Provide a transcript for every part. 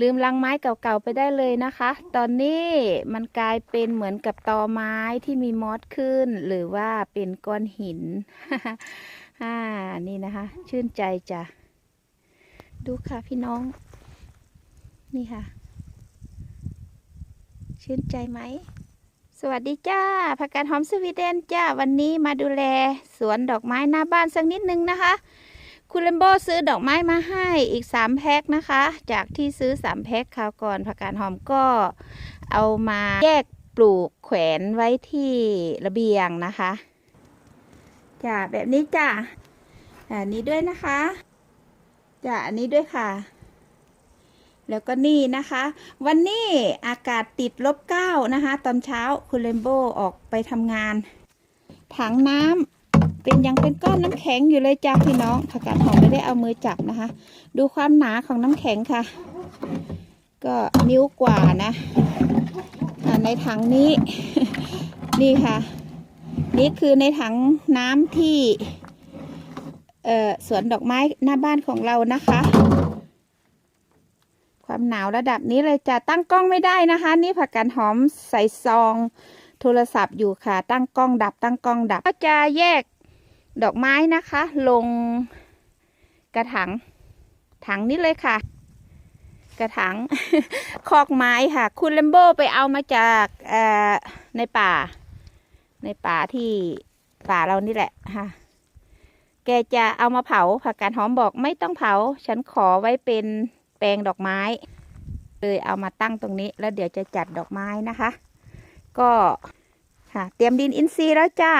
ลืมลังไม้เก่าๆไปได้เลยนะคะ ตอนนี้มันกลายเป็นเหมือนกับตอไม้ที่มีมอสขึ้น หรือว่าเป็นก้อนหินอ่านี่นะคะ ชื่นใจจ้ะ ดูค่ะพี่น้อง นี่ค่ะ ชื่นใจไหม สวัสดีจ้าผักกาดหอมสวีเดนจ้า วันนี้มาดูแล สวนดอกไม้หน้าบ้านสักนิดนึงนะคะ คุณเลมโบซื้อดอกไม้มาให้อีก 3 แพ็คนะคะ จากที่ซื้อ 3 แพ็คคราวก่อนผักกาดหอมก็เอามาแยกปลูกแขวนไว้ที่ระเบียงนะคะจ้าแบบนี้จ้าอันนี้ด้วยนะคะจ้าอันนี้ด้วยค่ะ แล้วก็นี่นะคะ วันนี้อากาศติดลบเก้านะคะ ตอนเช้าคุณเลมโบออกไปทำงาน ถังน้ำ เป็นยังเป็นก้อนน้ำแข็งอยู่เลยจ้าพี่น้องผักกาดหอมไม่ได้เอามือจับนะคะ ดูความหนาของน้ำแข็งค่ะ ก็นิ้วกว่านะในถังนี้ นี่ค่ะ นี่คือในถังน้ำที่สวนดอกไม้หน้าบ้านของเรานะคะ ความหนาวระดับนี้เลยจะตั้งกล้องไม่ได้นะคะ นี่ผักกาดหอมใส่ซอง โทรศัพท์อยู่ค่ะ ตั้งกล้องดับ ตั้งกล้องดับก็จะแยก ดอกไม้นะคะ ลงกระถางถังนี้เลยค่ะ กระถางคอกไม้ค่ะ คุณเลมโบไปเอามาจากในป่า ในป่าที่ป่าเรานี่แหละค่ะ แกจะเอามาเผาผักกาดหอมบอกไม่ต้องเผา ฉันขอไว้เป็นแปลงดอกไม้ เลยเอามาตั้งตรงนี้ แล้วเดี๋ยวจะจัดดอกไม้นะคะ ก็ค่ะเตรียมดินอินทรีย์แล้วจ้า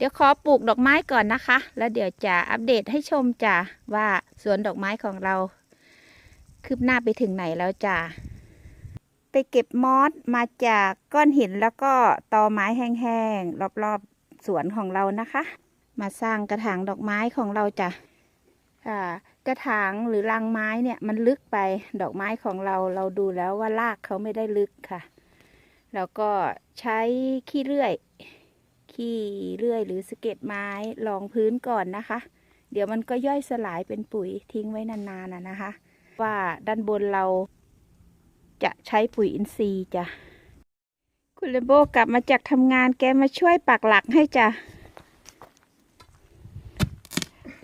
เดี๋ยวขอปลูกดอกไม้ก่อนนะคะ แล้วเดี๋ยวจะอัปเดตให้ชมจ้าว่าสวนดอกไม้ของเรา คืบหน้าไปถึงไหนแล้วจ้าไปเก็บมอสมาจากก้อนหินแล้วก็ตอไม้แห้งๆรอบๆสวนของเรานะคะ มาสร้างกระถางดอกไม้ของเราจ้ะค่ะกระถางหรือรังไม้เนี่ยมันลึกไปดอกไม้ของเราเราดูแล้วว่ารากเขาไม่ได้ลึกค่ะ แล้วก็ใช้ขี้เลื่อย ขี้เลื่อยหรือสเก็ดไม้รองพื้นก่อนนะคะ เดี๋ยวมันก็ย่อยสลายเป็นปุ๋ยทิ้งไว้นานๆนะนะคะ ว่าด้านบนเราจะใช้ปุ๋ยอินทรีย์จ้ะ คุณเลมโบกลับมาจากทำงานแกมาช่วยปักหลักให้จ้ะ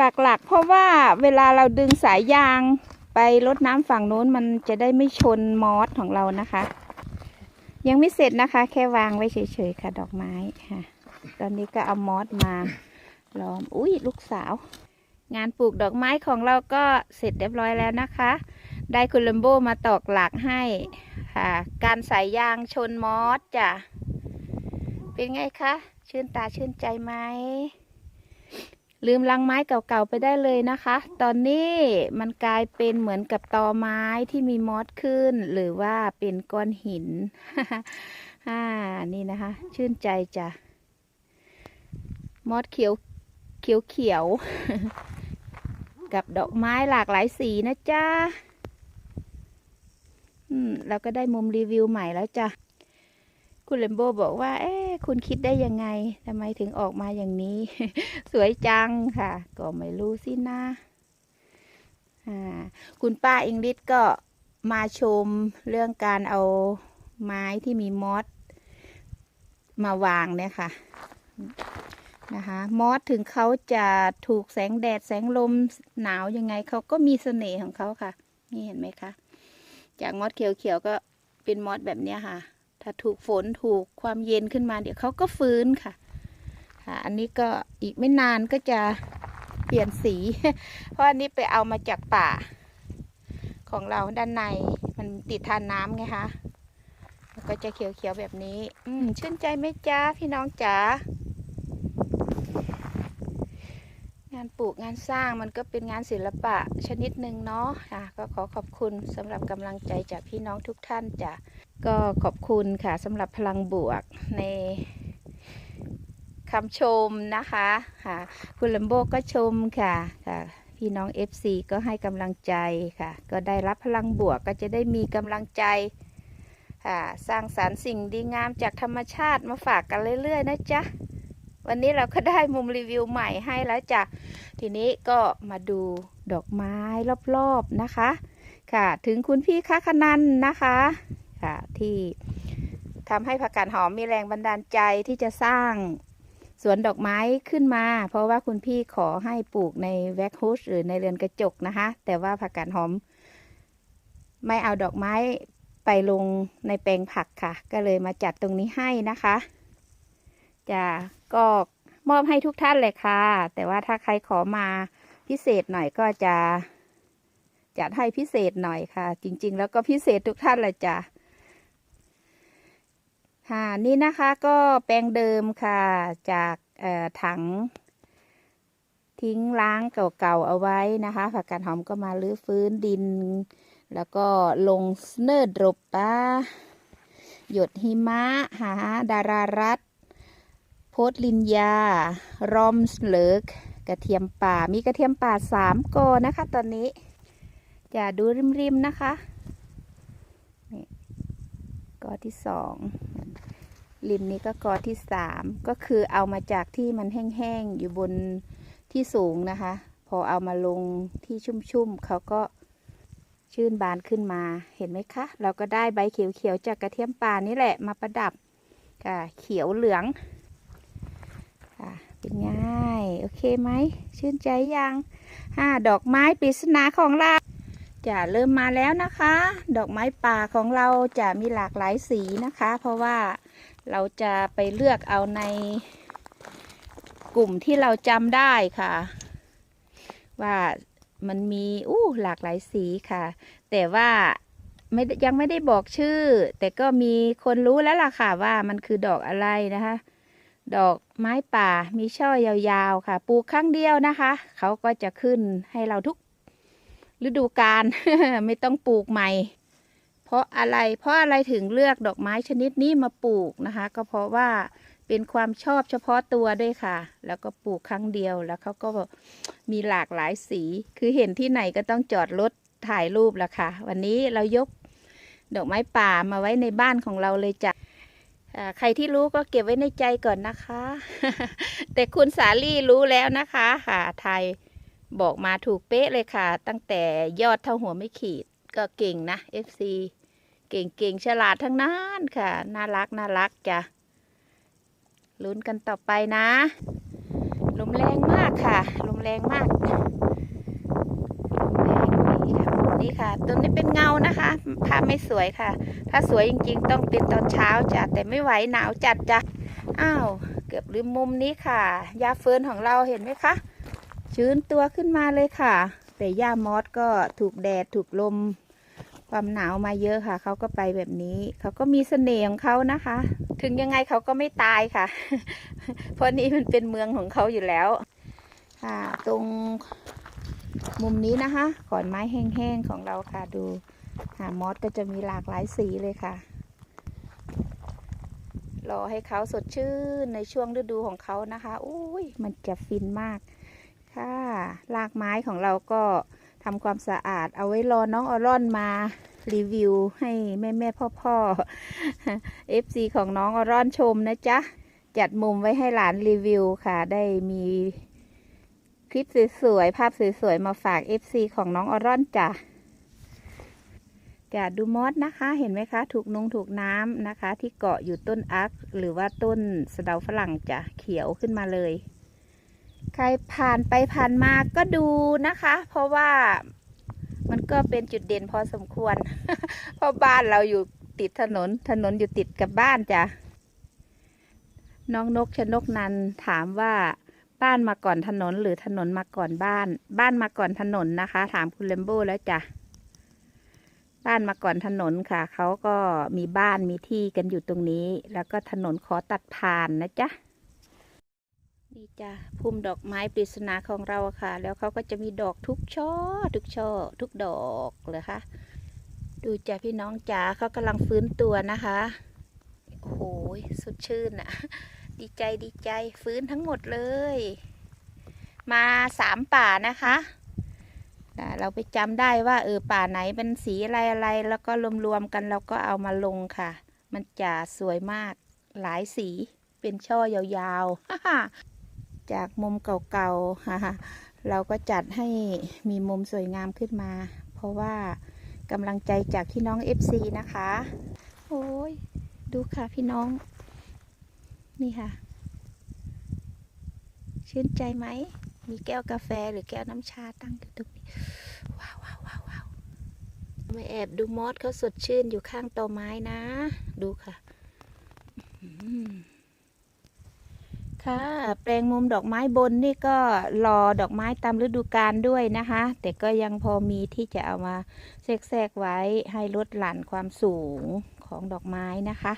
ปักหลักเพราะว่าเวลาเราดึงสายยางไปรดน้ำฝั่งโน้นมันจะได้ไม่ชนมอสของเรานะคะ ยังไม่เสร็จนะคะ แค่วางไว้เฉยๆค่ะ ดอกไม้ค่ะ ตอนนี้ก็เอามอสมาล้อมอุ้ยลูกสาว งานปลูกดอกไม้ของเราก็เสร็จเรียบร้อยแล้วนะคะ ได้คุณลัมโบมาตอกหลักให้ค่ะการสายยางชนมอสจ้ะเป็นไงคะ ชื่นตาชื่นใจไหม ลืมลังไม้เก่าๆไปได้เลยนะคะ ตอนนี้มันกลายเป็นเหมือนกับตอไม้ที่มีมอสขึ้น หรือว่าเป็นก้อนหิน อ่า นี่นะคะ ชื่นใจจ้ะ มอสเขียวเขียวเขียวกับดอกไม้หลากหลายสีนะจ๊ะอืมเราก็ได้มุมรีวิวใหม่แล้วจ้ะ คุณเลมโบบอกว่า เอ๊ะคุณคิดได้ยังไงทำไมถึงออกมาอย่างนี้ สวยจังค่ะ ก็ไม่รู้สินะอ่าคุณป้าอิงลิศก็มาชมเรื่องการเอาไม้ที่มีมอสมาวางเนี่ยค่ะ นะคะมอสถึงเขาจะถูกแสงแดดแสงลมหนาวยังไงเขาก็มีเสน่ห์ของเขาค่ะ นี่เห็นไหมคะจากมอสเขียวๆก็เป็นมอสแบบนี้ค่ะ ถ้าถูกฝนถูกความเย็นขึ้นมา เดี๋ยวเขาก็ฟื้นค่ะค่ะ อันนี้ก็อีกไม่นานก็จะเปลี่ยนสี เพราะอันนี้ไปเอามาจากป่า ของเราด้านในมันติดทานน้ำไงคะแล้วก็จะเขียวๆแบบนี้ อืมชื่นใจไหมจ้าพี่น้องจ๋า งานปลูกงานสร้างมันก็เป็นงานศิลปะชนิดหนึ่งเนาะค่ะก็ขอขอบคุณสำหรับกำลังใจจากพี่น้องทุกท่านจ้ะก็ขอบคุณค่ะสำหรับพลังบวกในคำชมนะคะค่ะคุณลัมโบก็ชมค่ะค่ะ พี่น้อง FC ก็ให้กำลังใจค่ะ ก็ได้รับพลังบวกก็จะได้มีกำลังใจค่ะสร้างสารรค์สิ่งดีงามจากธรรมชาติมาฝากกันเรื่อยๆนะจ๊ะ วันนี้เราก็ได้มุมรีวิวใหม่ให้แล้วจ้ะ ทีนี้ก็มาดูดอกไม้รอบๆนะคะ ค่ะ ถึงคุณพี่ค้าขนันนะคะ ค่ะ ที่ทำให้ผักกาดหอมมีแรงบันดาลใจที่จะสร้างสวนดอกไม้ขึ้นมา เพราะว่าคุณพี่ขอให้ปลูกในแว็กฮูสหรือในเรือนกระจกนะคะ แต่ว่าผักกาดหอม ไม่เอาดอกไม้ไปลงในแปลงผักค่ะ ก็เลยมาจัดตรงนี้ให้นะคะ จะก็มอบให้ทุกท่านเลยค่ะ แต่ว่าถ้าใครขอมาพิเศษหน่อยก็จะจัดให้พิเศษหน่อยค่ะ จริง ๆ แล้วก็พิเศษทุกท่านเลยจ้ะค่ะนี่นะคะก็แปลงเดิมค่ะจากถัง ทิ้งล้างเก่าๆเอาไว้นะคะ ผักกาดหอมก็มาลื้อฟื้นดิน แล้วก็ลงเนอร์ดรบป้าหยดหิมะหาดารารัต พสลินยารอมสเลิกกระเทียมป่ามีกระเทียมป่าสามกอนะคะ ตอนนี้อย่าดูริมๆนะคะนี่กอที่สองริมนี้ก็กอที่สามก็คือเอามาจากที่มันแห้งๆอยู่บนที่สูงนะคะ พอเอามาลงที่ชุ่มๆเขาก็ชื่นบานขึ้นมาเห็นไหมคะ เราก็ได้ใบเขียวๆจากกระเทียมป่านี่แหละมาประดับค่ะเขียวเหลือง ค่ะเป็นไง่ายโอเคไหมชื่นใจยังห้าดอกไม้ปริศนาของเราจะเริ่มมาแล้วนะคะ ดอกไม้ป่าของเราจะมีหลากหลายสีนะคะ เพราะว่าเราจะไปเลือกเอาในกลุ่มที่เราจำได้ค่ะ ว่ามันมีอู้หลากหลายสีค่ะ แต่ว่าไม่ยังไม่ได้บอกชื่อ แต่ก็มีคนรู้แล้วล่ะค่ะว่ามันคือดอกอะไรนะคะ ดอก ไม้ป่ามีช่อยาวๆค่ะ ปลูกครั้งเดียวนะคะ เขาก็จะขึ้นให้เราทุกฤดูกาลไม่ต้องปลูกใหม่ เพราะอะไรเพราะอะไรถึงเลือกดอกไม้ชนิดนี้มาปลูกนะคะ ก็เพราะว่าเป็นความชอบเฉพาะตัวด้วยค่ะ แล้วก็ปลูกครั้งเดียวแล้วเขาก็มีหลากหลายสี คือเห็นที่ไหนก็ต้องจอดรถถ่ายรูปละค่ะ วันนี้เรายกดอกไม้ป่ามาไว้ในบ้านของเราเลยจ้ะ ใครที่รู้ก็เก็บไว้ในใจก่อนนะคะ แต่คุณสาลี่รู้แล้วนะคะค่ะไทยบอกมาถูกเป๊ะเลยค่ะ ตั้งแต่ยอดเท่าหัวไม่ขีดก็เก่งนะ FC เก่งเก่งฉลาดทั้งนั้นค่ะ น่ารักน่ารักจ้ะลุ้นกันต่อไปนะ ลมแรงมากค่ะ ลมแรงมาก ลมแรง นี่ค่ะนี่ค่ะ ตัวนี้เป็นเงานะคะ ภาพไม่สวยค่ะ ถ้าสวยจริงๆ ต้องเป็นตอนเช้าจ้ะแต่ไม่ไหวหนาวจัดจ้ะอ้าวเกือบลืมมุมนี้ค่ะยาเฟิร์นของเราเห็นไหมคะชื้นตัวขึ้นมาเลยค่ะ แต่ย่ามอสก็ถูกแดดถูกลม ความหนาวมาเยอะค่ะ เขาก็ไปแบบนี้เขาก็มีเสน่ห์ของเขานะคะ ถึงยังไงเขาก็ไม่ตายค่ะ เพราะนี้มันเป็นเมืองของเขาอยู่แล้ว ค่ะ ตรง มุมนี้นะคะ ขอนไม้แห้งๆของเราค่ะดูหามอสก็จะมีหลากหลายสีเลยค่ะ รอให้เขาสดชื่นในช่วงฤดูของเขานะคะอุ้ยมันจะฟินมากค่ะรากไม้ของเราก็ทำความสะอาดเอาไว้รอน้องออร่อนมารีวิวให้แม่แม่พ่อพ่อๆ FC ของน้องออร่อนชมนะจ๊ะ จัดมุมไว้ให้หลานรีวิวค่ะ ได้มี ลิปสวยๆ ภาพสวยๆ มาฝาก FC ของน้องออร่อนจ้ะจะดูมอสนะคะ เห็นไหมคะ ถูกนุงถูกน้ำนะคะ ที่เกาะอยู่ต้นอัก หรือว่าต้นสะเดาฝรั่งจ้ะเขียวขึ้นมาเลย ใครผ่านไปผ่านมาก็ดูนะคะ เพราะว่ามันก็เป็นจุดเด่นพอสมควร เพราะบ้านเราอยู่ติดถนน ถนนอยู่ติดกับบ้านจ้ะ น้องนกชนกนันถามว่า บ้านมาก่อนถนนหรือถนนมาก่อนบ้าน บ้านมาก่อนถนนนะคะ ถามคุณเลมโบ้แล้วจ้ะบ้านมาก่อนถนนค่ะ เขาก็มีบ้านมีที่กันอยู่ตรงนี้ แล้วก็ถนนขอตัดผ่านนะจ๊ะนี่จ้ะพุ่มดอกไม้ปริศนาของเราค่ะ แล้วเขาก็จะมีดอกทุกช่อ ทุกช่อ ทุกดอกเลยค่ะ ดูจ้ะพี่น้องจ๋าเขากำลังฟื้นตัวนะคะโอ้โหสดชื่นอะ ดีใจดีใจฟื้นทั้งหมดเลย มาสามป่านะคะเราไปจำได้ว่าเออป่าไหนเป็นสีอะไรอะไร แล้วก็รวมๆกันเราก็เอามาลงค่ะ มันจะสวยมากหลายสีเป็นช่อยาวๆ จากมุมเก่าๆ เราก็จัดให้มีมุมสวยงามขึ้นมา เพราะว่ากำลังใจจากพี่น้อง FC นะคะ โอ้ย ดูค่ะพี่น้อง นี่ค่ะ ชื่นใจไหม มีแก้วกาแฟหรือแก้วน้ำชาตั้งอยู่ตรงนี้ ว้าวว้าวว้าววาวมาแอบดูมอสเขาสดชื่นอยู่ข้างตอไม้นะ ดูค่ะค่ะแปลงมุมดอกไม้บนนี่ก็รอดอกไม้ตามฤดูกาลด้วยนะคะ แต่ก็ยังพอมีที่จะเอามาแทรกไว้ให้ลดหลั่นความสูงของดอกไม้นะคะ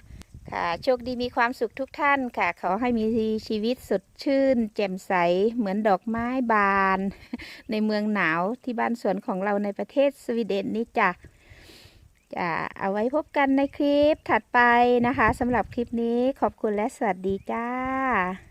ค่ะโชคดีมีความสุขทุกท่านค่ะ ขอให้มีชีวิตสดชื่น แจ่มใสเหมือนดอกไม้บาน ในเมืองหนาวที่บ้านสวนของเราในประเทศสวีเดนนี่จ้ะจะเอาไว้พบกันในคลิปถัดไปนะคะสำหรับคลิปนี้ขอบคุณและสวัสดีจ้า